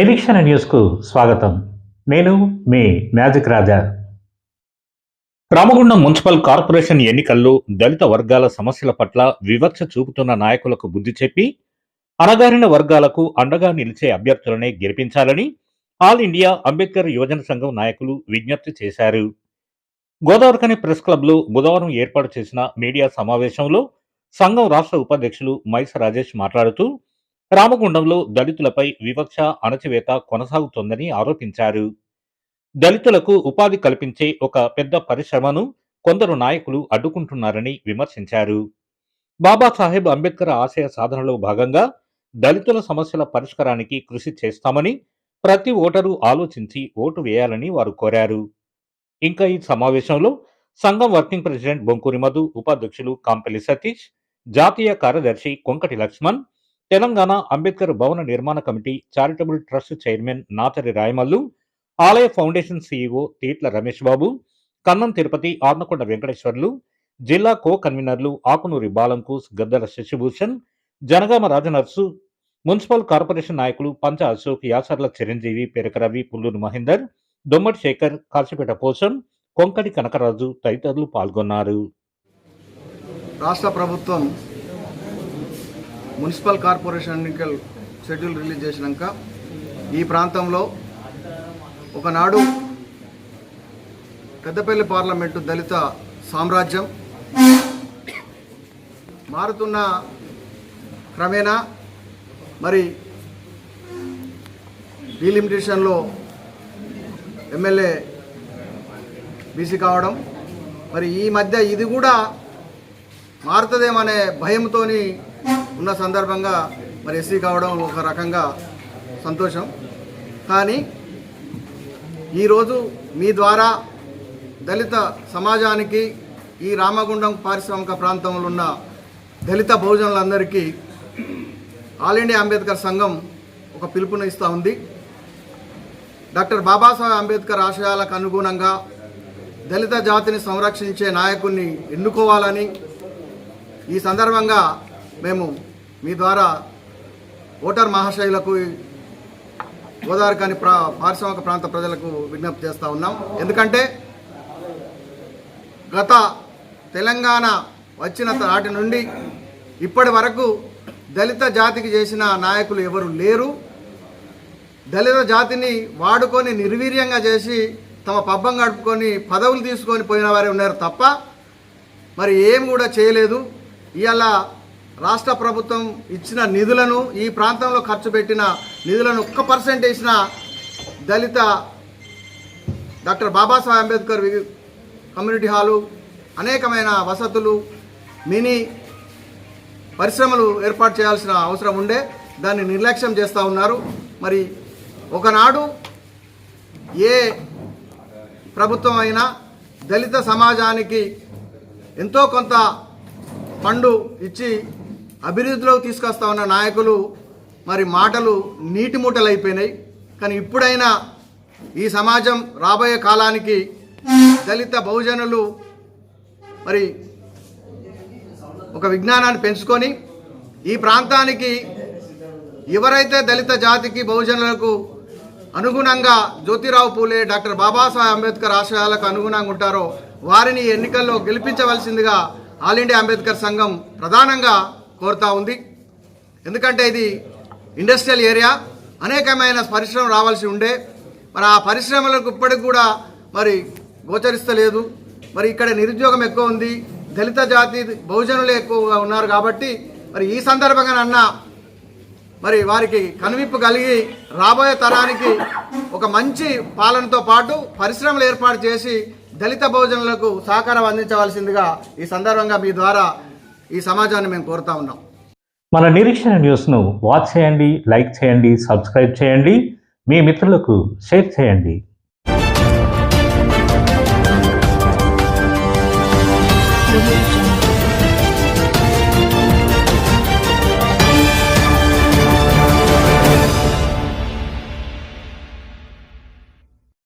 నిరీక్షణ న్యూస్కు స్వాగతం. నేను మీ magic Raja. Ramagundam municipal corporation ఎన్నికల్లో దళిత వర్గాల సమస్యల పట్ల వివక్ష చూపుతున్న నాయకులకు బుద్ధి చెప్పి అణగారిన వర్గాలకు అండగా నిలిచే అభ్యర్థులనే గెలిపించాలని ఆల్ ఇండియా అంబేద్కర్ యువజన సంఘం నాయకులు విజ్ఞప్తి చేశారు. గోదావరికని ప్రెస్ క్లబ్లో బుధవారం ఏర్పాటు చేసిన మీడియా సమావేశంలో సంఘం రాష్ట్ర ఉపాధ్యక్షులు మైస రాజేష్ మాట్లాడుతూ రామగుండంలో దళితులపై వివక్ష అణచివేత కొనసాగుతోందని ఆరోపించారు. దళితులకు ఉపాధి కల్పించే ఒక పెద్ద పరిశ్రమను కొందరు నాయకులు అడ్డుకుంటున్నారని విమర్శించారు. బాబాసాహెబ్ అంబేద్కర్ ఆశయ సాధనలో భాగంగా దళితుల సమస్యల పరిష్కారానికి కృషి చేస్తామని ప్రతి ఓటరు ఆలోచించి ఓటు వేయాలని వారు కోరారు. ఇంకా ఈ సమావేశంలో సంఘం వర్కింగ్ ప్రెసిడెంట్ బొంకూరి మధు ఉపాధ్యక్షులు కాంపెల్లి సతీష్ జాతీయ కార్యదర్శి కొంకటి లక్ష్మణ్ తెలంగాణ అంబేద్కర్ భవన నిర్మాణ committee charitable trust chairman Natari Rayamallu ఆలయ ఫౌండేషన్ సీఈఓ తీట్ల రమేష్ బాబు కన్నం తిరుపతి ఆర్నకొండ వెంకటేశ్వర్లు జిల్లా కో కన్వీనర్లు ఆకునూరి బాలంకూస్ గద్దల శశిభూషణ్ జనగామ రాజనర్సు మున్సిపల్ కార్పొరేషన్ నాయకులు పంచ అశోక్ యాసర్ల చిరంజీవి పెరక రవి పుల్లూరు మహేందర్ దొమ్మటి శేఖర్ కాశీపేట పోషణ్ కొంకటి కనకరాజు తదితరులు పాల్గొన్నారు. రాష్ట్ర ప్రభుత్వం మున్సిపల్ కార్పొరేషన్ ఎన్నికలు షెడ్యూల్ రిలీజ్ చేసినాక ఈ ప్రాంతంలో ఒకనాడు పెద్దపల్లి పార్లమెంటు దళిత సామ్రాజ్యం మారుతున్న క్రమేణా మరి డీలిమిటేషన్లో ఎమ్మెల్యే బీసీ కావడం మరి ఈ మధ్య ఇది కూడా మారుతుందేమనే భయంతో ఉన్న సందర్భంగా మరి ఎస్సీ కావడం ఒక రకంగా సంతోషం. కానీ ఈరోజు మీ ద్వారా దళిత సమాజానికి ఈ రామగుండం పారిశ్రామిక ప్రాంతంలో ఉన్న దళిత బహుజనులందరికీ ఆల్ ఇండియా అంబేద్కర్ సంఘం ఒక పిలుపుని ఇస్తూ ఉంది. డాక్టర్ బాబాసాహెబ్ అంబేద్కర్ ఆశయాలకు అనుగుణంగా దళిత జాతిని సంరక్షించే నాయకుడిని ఎన్నుకోవాలని ఈ సందర్భంగా మేము మీ ద్వారా ఓటర్ మహాశయులకు గోదావరికాని ప్రా పారిశ్రామిక ప్రాంత ప్రజలకు విజ్ఞప్తి చేస్తూ ఉన్నాం. ఎందుకంటే గత తెలంగాణ వచ్చిన నాటి నుండి ఇప్పటి వరకు దళిత జాతికి చేసిన నాయకులు ఎవరు లేరు. దళిత జాతిని వాడుకొని నిర్వీర్యంగా చేసి తమ పబ్బం గడుపుకొని పదవులు తీసుకొని పోయిన వారే ఉన్నారు తప్ప మరి ఏం కూడా చేయలేదు. ఇవాళ రాష్ట్ర ప్రభుత్వం ఇచ్చిన నిధులను ఈ ప్రాంతంలో ఖర్చు పెట్టిన నిధులను ఒక్క పర్సెంట్ వేసిన దళిత doctor Babasaheb Ambedkar community hall అనేకమైన వసతులు మినీ పరిశ్రమలు ఏర్పాటు చేయాల్సిన అవసరం ఉండే దాన్ని నిర్లక్ష్యం చేస్తూ ఉన్నారు. మరి ఒకనాడు ఏ ప్రభుత్వం అయినా దళిత సమాజానికి ఎంతో కొంత ఫండు ఇచ్చి అభివృద్ధిలోకి తీసుకొస్తా ఉన్న నాయకులు మరి మాటలు నీటి మూటలు అయిపోయినాయి. కానీ ఇప్పుడైనా ఈ సమాజం రాబోయే కాలానికి దళిత బహుజనులు మరి ఒక విజ్ఞానాన్ని పెంచుకొని ఈ ప్రాంతానికి ఎవరైతే దళిత జాతికి బహుజనులకు అనుగుణంగా జ్యోతిరావు పూలే డాక్టర్ బాబాసాహెబ్ అంబేద్కర్ ఆశయాలకు అనుగుణంగా ఉంటారో వారిని ఎన్నికల్లో గెలిపించవలసిందిగా ఆల్ ఇండియా అంబేద్కర్ సంఘం ప్రధానంగా కోరుతా ఉంది. ఎందుకంటే ఇది ఇండస్ట్రియల్ ఏరియా అనేకమైన పరిశ్రమలు రావాల్సి ఉండే. మరి ఆ పరిశ్రమలకు ఇప్పటికి కూడా మరి గోచరిస్తలేదు. మరి ఇక్కడ నిరుద్యోగం ఎక్కువ ఉంది. దళిత జాతి బహుజనులు ఎక్కువగా ఉన్నారు కాబట్టి మరి ఈ సందర్భంగా అన్న మరి వారికి కనువిప్పు కలిగి రాబోయే తరానికి ఒక మంచి పాలనతో పాటు పరిశ్రమలు ఏర్పాటు చేసి దళిత బహుజనులకు సహకారం అందించవలసిందిగా ఈ సందర్భంగా మీ ద్వారా ఈ సమాజాన్ని మేము కోరుతా ఉన్నాం. మన నిరీక్షణ న్యూస్ను వాచ్ చేయండి లైక్ చేయండి సబ్స్క్రైబ్ చేయండి. మీ మిత్రులకు షేర్ చేయండి. Revolution.